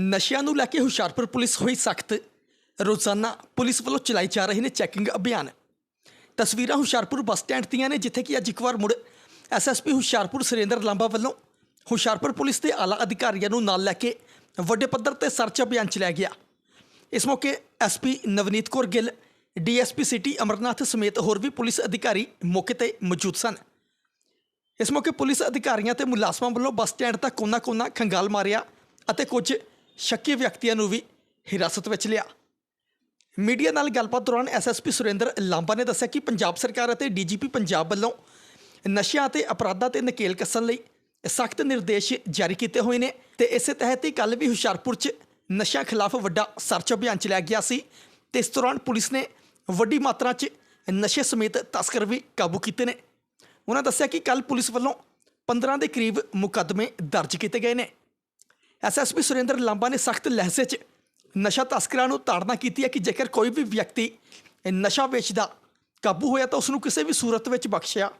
ਨਸ਼ਿਆਂ ਨੂੰ ਲੈ ਕੇ ਹੁਸ਼ਿਆਰਪੁਰ ਪੁਲਿਸ ਹੋਈ ਸਖਤ। ਰੋਜ਼ਾਨਾ ਪੁਲਿਸ ਵੱਲੋਂ ਚਲਾਏ ਜਾ ਰਹੇ ਨੇ ਚੈਕਿੰਗ ਅਭਿਆਨ। ਤਸਵੀਰਾਂ ਹੁਸ਼ਿਆਰਪੁਰ ਬੱਸ ਸਟੈਂਡ ਦੀਆਂ ਨੇ, ਜਿੱਥੇ ਕਿ ਅੱਜ ਇੱਕ ਵਾਰ ਮੁੜ ਐਸਐਸਪੀ ਹੁਸ਼ਿਆਰਪੁਰ ਸੁਰਿੰਦਰ ਲਾਂਬਾ ਵੱਲੋਂ ਹੁਸ਼ਿਆਰਪੁਰ ਪੁਲਿਸ ਦੇ ਆਲਾ ਅਧਿਕਾਰੀਆਂ ਨੂੰ ਨਾਲ ਲੈ ਕੇ ਵੱਡੇ ਪੱਧਰ ਤੇ ਸਰਚ ਅਭਿਆਨ ਚਲਾਇਆ ਗਿਆ। ਇਸ ਮੌਕੇ SP Navneet Kaur Gill DSP city Amarnath ਸਮੇਤ ਹੋਰ ਵੀ ਪੁਲਿਸ ਅਧਿਕਾਰੀ ਮੌਕੇ ਤੇ ਮੌਜੂਦ ਸਨ। ਇਸ ਮੌਕੇ ਪੁਲਿਸ ਅਧਿਕਾਰੀਆਂ ਤੇ ਮੁਲਾਜ਼ਮਾਂ ਵੱਲੋਂ ਬੱਸ ਸਟੈਂਡ ਤੱਕ ਕੋਨਾ-ਕੋਨਾ ਖੰਗਾਲ ਮਾਰਿਆ ਅਤੇ ਕੁਝ ਸ਼ੱਕੀ ਵਿਅਕਤੀਆਂ ਨੂੰ ਵੀ ਹਿਰਾਸਤ ਵਿੱਚ ਲਿਆ। ਮੀਡੀਆ ਨਾਲ ਗੱਲਬਾਤ ਦੌਰਾਨ ਐਸਐਸਪੀ ਸੁਰਿੰਦਰ ਲਾਂਬਾ ਨੇ ਦੱਸਿਆ ਕਿ ਪੰਜਾਬ ਸਰਕਾਰ ਅਤੇ ਡੀਜੀਪੀ ਪੰਜਾਬ ਵੱਲੋਂ ਨਸ਼ਿਆਂ ਅਤੇ ਅਪਰਾਧਾਂ ਤੇ ਨਕੇਲ ਕੱਸਣ ਲਈ ਸਖਤ ਨਿਰਦੇਸ਼ ਜਾਰੀ ਕੀਤੇ ਹੋਏ ਨੇ ਤੇ ਇਸੇ ਤਹਿਤ ਹੀ ਕੱਲ ਵੀ ਹੁਸ਼ਿਆਰਪੁਰ 'ਚ ਨਸ਼ਿਆਂ ਖਿਲਾਫ ਵੱਡਾ ਸਰਚ ਅਭਿਆਨ ਚਲਾਇਆ ਗਿਆ ਸੀ। ਤੇ ਇਸ ਦੌਰਾਨ ਪੁਲਿਸ ਨੇ ਵੱਡੀ ਮਾਤਰਾ 'ਚ ਨਸ਼ੇ ਸਮੇਤ ਤਸਕਰ ਵੀ ਕਾਬੂ ਕੀਤੇ ਨੇ। ਉਹਨਾਂ ਦੱਸਿਆ ਕਿ ਕੱਲ ਪੁਲਿਸ ਵੱਲੋਂ 15 ਦੇ ਕਰੀਬ ਮੁਕੱਦਮੇ ਦਰਜ ਕੀਤੇ ਗਏ ਨੇ। ਐਸਐਸਪੀ ਸੁਰਿੰਦਰ ਲਾਂਬਾ ਨੇ ਸਖਤ ਲਹਿਜ਼ੇ 'ਚ ਨਸ਼ਾ ਤਸਕਰਾਂ ਨੂੰ ਤਾੜਨਾ ਕੀਤੀ ਹੈ ਕਿ ਜੇਕਰ ਕੋਈ ਵੀ ਵਿਅਕਤੀ ਨਸ਼ਾ ਵੇਚਦਾ ਕਾਬੂ ਹੋਇਆ ਤਾਂ ਉਸ ਨੂੰ ਕਿਸੇ ਵੀ ਸੂਰਤ ਵਿੱਚ ਬਖਸ਼ਿਆ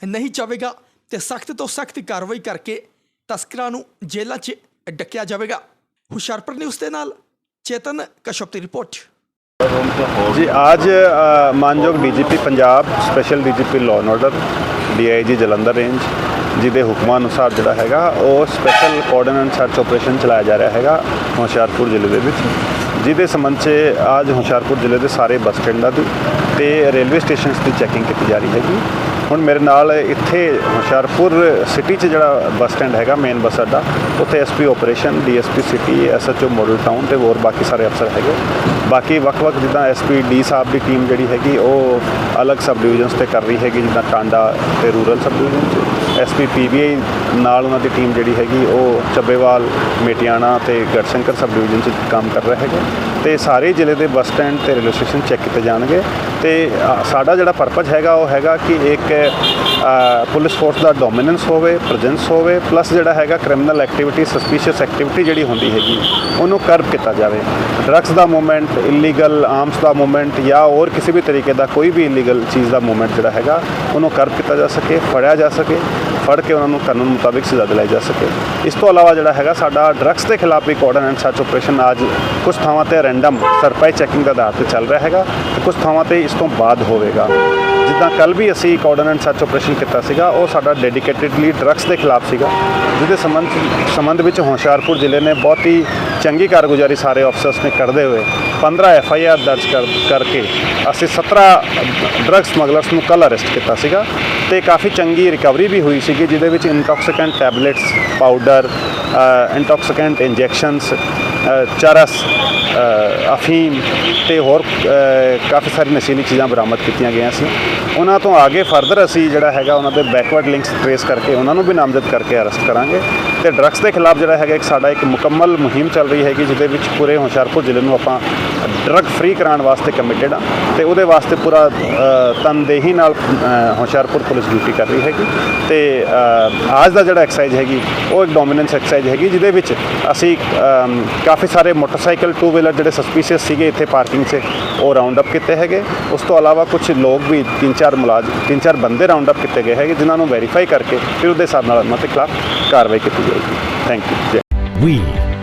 ਨਹੀਂ ਜਾਵੇਗਾ ਤੇ ਸਖਤ ਤੋਂ ਸਖਤ ਕਾਰਵਾਈ ਕਰਕੇ ਤਸਕਰਾਂ ਨੂੰ ਜੇਲ੍ਹਾਂ 'ਚ ਡੱਕਿਆ ਜਾਵੇਗਾ। ਹੁਸ਼ਿਆਰਪੁਰ ਨਿਊਜ਼ ਦੇ ਨਾਲ ਚੇਤਨ ਕਸ਼ਪ ਦੀ ਰਿਪੋਰਟ। ਜੀ ਅੱਜ ਅ, ਮਾਨਯੋਗ DGP Punjab special DGP law and order DIG Jalandhar range ਜਿਹਦੇ ਹੁਕਮਾਂ ਅਨੁਸਾਰ ਜਿਹੜਾ ਹੈਗਾ, ਉਹ ਸਪੈਸ਼ਲ ਕੋਆਰਡੀਨੇਟ ਸਰਚ ਆਪਰੇਸ਼ਨ ਚਲਾਇਆ ਜਾ ਰਿਹਾ ਹੈਗਾ ਹੁਸ਼ਿਆਰਪੁਰ ਜ਼ਿਲ੍ਹੇ ਦੇ ਵਿੱਚ, ਜਿਹਦੇ ਸੰਬੰਧ 'ਚ ਅੱਜ ਹੁਸ਼ਿਆਰਪੁਰ ਜ਼ਿਲ੍ਹੇ ਦੇ ਸਾਰੇ ਬੱਸ ਸਟੈਂਡਾਂ ਦੀ ਤੇ ਰੇਲਵੇ ਸਟੇਸ਼ਨਸ ਦੀ ਚੈਕਿੰਗ ਕੀਤੀ ਜਾ ਰਹੀ ਹੈਗੀ। ਹੁਣ ਮੇਰੇ ਨਾਲ ਇੱਥੇ ਹੁਸ਼ਿਆਰਪੁਰ ਸਿਟੀ 'ਚ ਜਿਹੜਾ ਬੱਸ ਸਟੈਂਡ ਹੈਗਾ ਮੇਨ ਬੱਸ ਅੱਡਾ, ਉੱਥੇ SP operation DSP city SHO model town ਤੇ ਹੋਰ ਬਾਕੀ ਸਾਰੇ ਅਫਸਰ ਹੈਗੇ। ਬਾਕੀ ਵੱਖ-ਵੱਖ ਜਿੱਦਾਂ ਐਸਪੀ ਡੀ ਸਾਹਿਬ ਦੀ ਟੀਮ ਜਿਹੜੀ ਹੈਗੀ, ਉਹ ਅਲੱਗ ਸਬ ਡਿਵੀਜ਼ਨਸ ਤੇ ਕਰ ਰਹੀ ਹੈਗੀ, ਜਿੱਦਾਂ ਟਾਂਡਾ ਤੇ ਰੂਰਲ ਸਬ ਡਿਵੀਜ਼ਨ 'ਚ ਐਸਪੀ ਪੀਬੀਆਈ ਨਾਲ ਉਹਨਾਂ ਦੀ ਟੀਮ ਜਿਹੜੀ ਹੈਗੀ, ਉਹ ਚੱਬੇਵਾਲ, ਮੇਟਿਆਣਾ ਤੇ ਗੜਸ਼ੰਕਰ ਸਬ ਡਿਵੀਜ਼ਨ 'ਚ ਕੰਮ ਕਰ ਰਿਹਾ ਹੈਗਾ। ਤੇ ਸਾਰੇ ਜ਼ਿਲ੍ਹੇ ਦੇ ਬੱਸ ਸਟੈਂਡ ਤੇ ਰੇਲਵੇ ਸਟੇਸ਼ਨ ਚੈੱਕ ਕੀਤੇ ਜਾਣਗੇ। ਤੇ ਸਾਡਾ ਜਿਹੜਾ ਪਰਪਸ ਹੈਗਾ, ਉਹ ਹੈਗਾ ਕਿ ਇੱਕ ਪੁਲਿਸ ਫੋਰਸ ਦਾ ਡੋਮੀਨੈਂਸ ਹੋਵੇ ਪ੍ਰੈਜ਼ੈਂਸ ਹੋਵੇ ਪਲੱਸ ਜਿਹੜਾ ਹੈਗਾ ਕ੍ਰਿਮੀਨਲ ਐਕਟੀਵਿਟੀ ਸਸਪੀਸ਼ੀਅਸ ਐਕਟੀਵਿਟੀ ਜਿਹੜੀ ਹੁੰਦੀ ਹੈਗੀ, ਉਹਨੂੰ ਕਰਬ ਕੀਤਾ ਜਾਵੇ। ਡਰੱਗਸ ਦਾ ਮੂਵਮੈਂਟ ਇਲੀਗਲ ਆਰਮਸ ਦਾ ਮੂਵਮੈਂਟ ਜਾਂ ਹੋਰ ਕਿਸੇ ਵੀ ਤਰੀਕੇ ਦਾ ਕੋਈ ਵੀ ਇਲੀਗਲ ਚੀਜ਼ ਦਾ ਮੂਵਮੈਂਟ ਜਿਹੜਾ ਹੈਗਾ, ਉਹਨੂੰ ਕਰਬ ਕੀਤਾ ਜਾ ਸਕੇ, ਫੜਿਆ ਜਾ ਸਕੇ। ਫੜ ਕੇ ਉਹਨਾਂ ਨੂੰ ਕਾਨੂੰਨ ਮੁਤਾਬਿਕ ਸਜ਼ਾ ਦਿਲਾਈ ਜਾ ਸਕੇ। ਇਸ ਤੋਂ ਇਲਾਵਾ ਜਿਹੜਾ ਹੈਗਾ ਸਾਡਾ ਡਰੱਗਸ ਦੇ ਖਿਲਾਫ ਵੀ ਕੋਆਰਡੀਨੇਟ ਸਰਚ ਆਪਰੇਸ਼ਨ ਅੱਜ ਕੁਝ ਥਾਵਾਂ ਤੇ ਰੈਂਡਮ ਸਰਪ੍ਰਾਈਜ਼ ਚੈਕਿੰਗ ਦਾ ਆਧਾਰ ਤੇ ਚੱਲ ਰਿਹਾ ਹੈਗਾ ਤੇ ਕੁਝ ਥਾਵਾਂ ਤੇ ਇਸ ਤੋਂ ਬਾਅਦ ਹੋਵੇਗਾ। ਜਿੱਦਾਂ ਕੱਲ ਵੀ ਅਸੀਂ ਕੋਆਰਡੀਨੇਟ ਸਰਚ ਆਪਰੇਸ਼ਨ ਕੀਤਾ ਸੀਗਾ, ਉਹ ਸਾਡਾ ਡੈਡੀਕੇਟਿਡਲੀ ਡਰੱਗਸ ਦੇ ਖਿਲਾਫ ਸੀਗਾ, ਜਿਹਦੇ ਸੰਬੰਧ ਸੰਬੰਧ ਵਿੱਚ ਹੁਸ਼ਿਆਰਪੁਰ ਜ਼ਿਲ੍ਹੇ ਨੇ ਬਹੁਤ ਹੀ ਚੰਗੀ ਕਾਰਗੁਜ਼ਾਰੀ ਸਾਰੇ ਅਫਸਰਸ ਨੇ ਕਰਦੇ ਹੋਏ 15 ਐਫ ਆਈ ਆਰ ਦਰਜ ਕਰ, ਕਰਕੇ ਅਸੀਂ 17 ਡਰੱਗ ਸਮਗਲਰਸ ਨੂੰ ਕੱਲ ਅਰੈਸਟ ਕੀਤਾ ਸੀਗਾ ਤੇ ਕਾਫੀ ਚੰਗੀ ਰਿਕਵਰੀ ਵੀ ਹੋਈ ਸੀਗੀ, ਜਿਹਦੇ ਵਿੱਚ intoxicant tablets powder intoxicant injections ਚਰਸ ਅਫੀਮ ਤੇ ਹੋਰ ਕਾਫੀ ਸਾਰੀ ਨਸ਼ੀਲੀ ਚੀਜ਼ਾਂ ਬਰਾਮਦ ਕੀਤੀਆਂ ਗਈਆਂ ਸੀ। ਉਹਨਾਂ ਤੋਂ ਅੱਗੇ ਫਰਦਰ ਅਸੀਂ ਜਿਹੜਾ ਹੈਗਾ ਉਹਨਾਂ ਦੇ ਬੈਕਵਰਡ ਲਿੰਕਸ ਟ੍ਰੇਸ ਕਰਕੇ ਉਹਨਾਂ ਨੂੰ ਵੀ ਨਾਮਜ਼ਦ ਕਰਕੇ ਅਰੈਸਟ ਕਰਾਂਗੇ। ਤੇ ਡਰੱਗਸ ਦੇ ਖਿਲਾਫ ਜਿਹੜਾ ਹੈਗਾ ਇੱਕ ਸਾਡਾ ਇੱਕ ਮੁਕੰਮਲ ਮੁਹਿੰਮ ਚੱਲ ਰਹੀ ਹੈਗੀ ਜਿਹਦੇ ਵਿੱਚ ਪੂਰੇ ਹੁਸ਼ਿਆਰਪੁਰ ਜ਼ਿਲ੍ਹੇ ਨੂੰ ਆਪਾਂ ਡਰੱਗ ਫ੍ਰੀ ਕਰਾਉਣ ਵਾਸਤੇ ਕਮਿਟਡ ਆ ਤੇ ਉਹਦੇ ਵਾਸਤੇ ਪੂਰਾ ਤਨਦੇਹੀ ਨਾਲ ਹੁਸ਼ਿਆਰਪੁਰ ਪੁਲਿਸ ਡਿਊਟੀ ਕਰ ਰਹੀ ਹੈਗੀ। ਤੇ ਅ, ਅੱਜ ਦਾ ਜਿਹੜਾ ਐਕਸਰਸਾਈਜ਼ ਹੈਗੀ ਉਹ ਇੱਕ ਡੋਮੀਨੈਂਸ ਐਕਸਰਸਾਈਜ਼ ਹੈਗੀ ਜਿਹਦੇ ਵਿੱਚ ਅਸੀਂ ਕਾਫੀ ਸਾਰੇ ਮੋਟਰਸਾਈਕਲ ਟੂ ਵੀਲਰ ਜਿਹੜੇ ਸਸਪੀਸ਼ੀਅਸ ਸੀਗੇ ਇੱਥੇ ਪਾਰਕਿੰਗ 'ਚ ਉਹ ਰਾਉਂਡ ਅਪ ਕੀਤੇ ਹੈਗੇ। ਉਸ ਤੋਂ ਇਲਾਵਾ ਕੁਝ ਲੋਕ ਵੀ ਤਿੰਨ ਚਾਰ ਮੁਲਾਜ਼ਮ ਤਿੰਨ ਚਾਰ ਬੰਦੇ ਰਾਉਂਡ ਅਪ ਕੀਤੇ ਗਏ ਹੈਗੇ ਜਿਨ੍ਹਾਂ ਨੂੰ ਵੈਰੀਫਾਈ ਕਰਕੇ ਫਿਰ ਉਹਦੇ ਹਿਸਾਬ ਨਾਲ ਉਹਨਾਂ ਦੇ ਖਿਲਾਫ कार्रवाई की जाएगी thank you We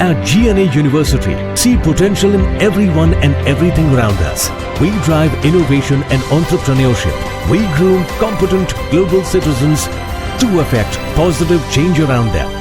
at GNA University see potential in everyone and everything around us. We drive innovation and entrepreneurship. We groom competent global citizens to affect positive change around them.